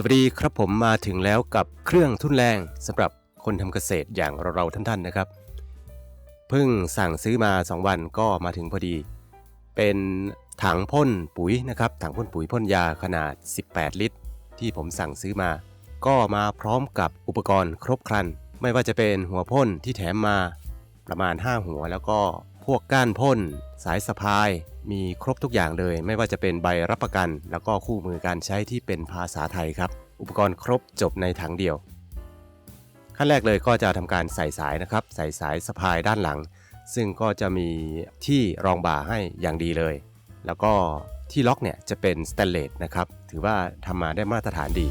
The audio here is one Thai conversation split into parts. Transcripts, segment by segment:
สวัสดีครับผมมาถึงแล้วกับเครื่องทุ่นแรงสำหรับคนทำเกษตรอย่างเราๆท่านๆนะครับ เพิ่งสั่งซื้อมา 2 วันก็มาถึงพอดี เป็นถังพ่นปุ๋ยนะครับถังพ่นปุ๋ยพ่นยาขนาด 18 ลิตร ที่ผมสั่งซื้อมา ก็มาพร้อมกับอุปกรณ์ครบครัน ไม่ว่าจะเป็นหัวพ่นที่แถมมาประมาณ 5 หัวแล้วก็ วกก้านพ่น สายสะพาย มีครบทุกอย่างเลย ไม่ว่าจะเป็นใบรับประกัน แล้วก็คู่มือการใช้ที่เป็นภาษาไทยครับ อุปกรณ์ครบจบในถังเดียว ขั้นแรกเลยก็จะทำการใส่สายนะครับ ใส่สายสะพายด้านหลัง ซึ่งก็จะมีที่รองบ่าให้อย่างดีเลย แล้วก็ที่ล็อกเนี่ยจะเป็นสแตนเลสนะครับ ถือว่าทำมาได้มาตรฐานดี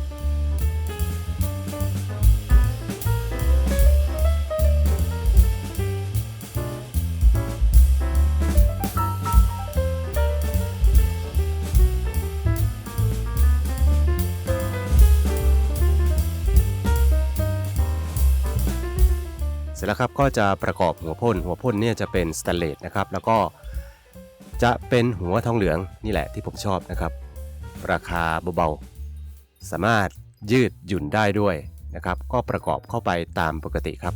เสร็จแล้วครับก็จะประกอบหัวพ่นหัวพ่นเนี่ยจะเป็นสแตนเลสนะครับแล้วก็จะเป็นหัวทองเหลืองนี่แหละที่ผมชอบนะครับ ราคาเบาๆสามารถยืดหยุ่นได้ด้วยนะครับ ก็ประกอบเข้าไปตามปกติครับ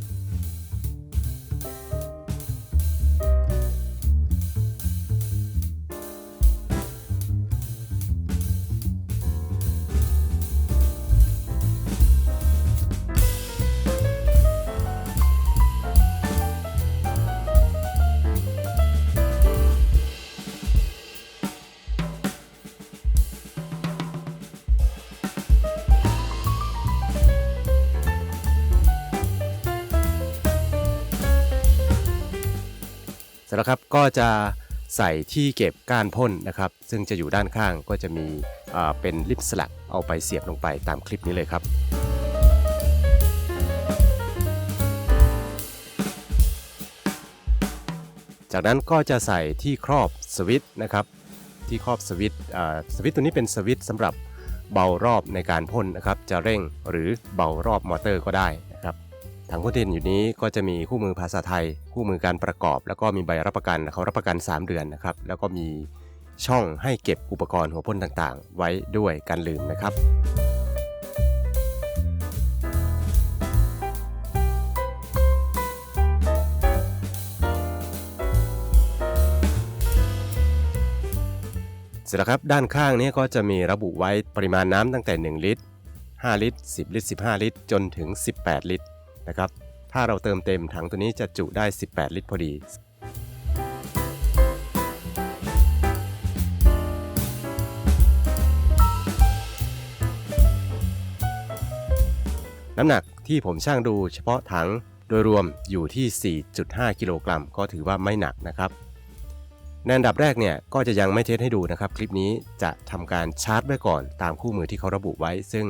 ร็จแล้วครับก็จะใส่ที่เก็บก้านพ่นนะครับ ซึ่งจะอยู่ด้านข้างก็จะมีเป็นลิปสลักเอาไปเสียบลงไปตามคลิปนี้เลยครับจากนั้นก็จะใส่ที่ครอบสวิตช์นะครับ ที่ครอบสวิตช์สวิตช์ตัวนี้เป็นสวิตช์สำหรับเบารอบในการพ่นนะครับ จะเร่งหรือเบารอบมอเตอร์ก็ได้ ถังพ่นดินอยู่นี้ก็จะมีคู่มือภาษาไทย คู่มือการประกอบ แล้วก็มีใบรับประกันเขารับประกัน 3 เดือนนะครับ แล้วก็มีช่องให้เก็บอุปกรณ์หัวพ่นต่างๆ ไว้ด้วยกันลืมนะครับเสร็จแล้วครับด้านข้างนี้ก็จะมีระบุไว้ปริมาณน้ำตั้งแต่ 1 ลิตร 5 ลิตร 10 ลิตร 15 ลิตร จนถึง 18 ลิตร นะครับ ถ้าเราเติมเต็มถังตัวนี้จะจุได้ 18 ลิตรพอดี น้ำหนักที่ผมช่างดูเฉพาะถังโดยรวมอยู่ที่ 4.5 กิโลกรัม ก็ถือว่าไม่หนักนะครับในอันดับแรกเนี่ยก็จะยังไม่เทสให้ดูนะครับ คลิปนี้จะทำการชาร์จไว้ก่อนตามคู่มือที่เขาระบุไว้ ซึ่ง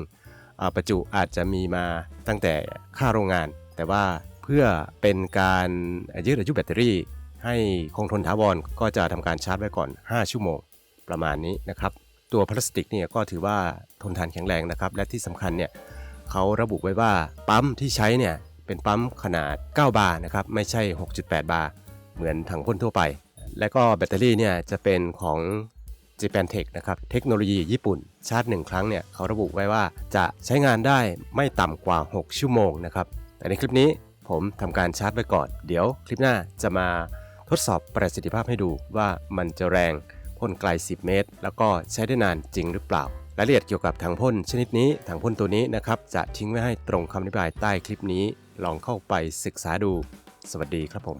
ประจุอาจจะมีมาตั้งแต่ค่าโรงงาน แต่ว่าเพื่อเป็นการยืดอายุแบตเตอรี่ ให้คงทนถาวรก็จะทำการชาร์จไว้ก่อน 5 ชั่วโมงประมาณนี้นะครับตัวพลาสติกเนี่ยก็ถือว่าทนทานแข็งแรงนะครับ และที่สำคัญเนี่ยเขาระบุไว้ว่าปั๊มที่ใช้เนี่ยเป็นปั๊มขนาด 9 บาร์นะครับไม่ใช่ 6.8 บาร์เหมือนถังพ่นทั่วไป และก็แบตเตอรี่เนี่ยจะเป็นของ Japan Tech นะครับเทคโนโลยีญี่ปุ่น ชาร์จ1ครั้งเนี่ยเขาระบุไว้ว่าจะใช้งานได้ไม่ต่ำกว่า 6 ชั่วโมงนะครับแต่ในคลิปนี้ผมทำการชาร์จไว้ก่อน เดี๋ยวคลิปหน้าจะมาทดสอบประสิทธิภาพให้ดูว่ามันจะแรงพ่นไกล 10 เมตร แล้วก็ใช้ได้นานจริงหรือเปล่ารายละเอียดเกี่ยวกับถังพ่นชนิดนี้ถังพ่นตัวนี้นะครับจะทิ้งไว้ให้ตรงคำอธิบายใต้คลิปนี้ ลองเข้าไปศึกษาดู สวัสดีครับผม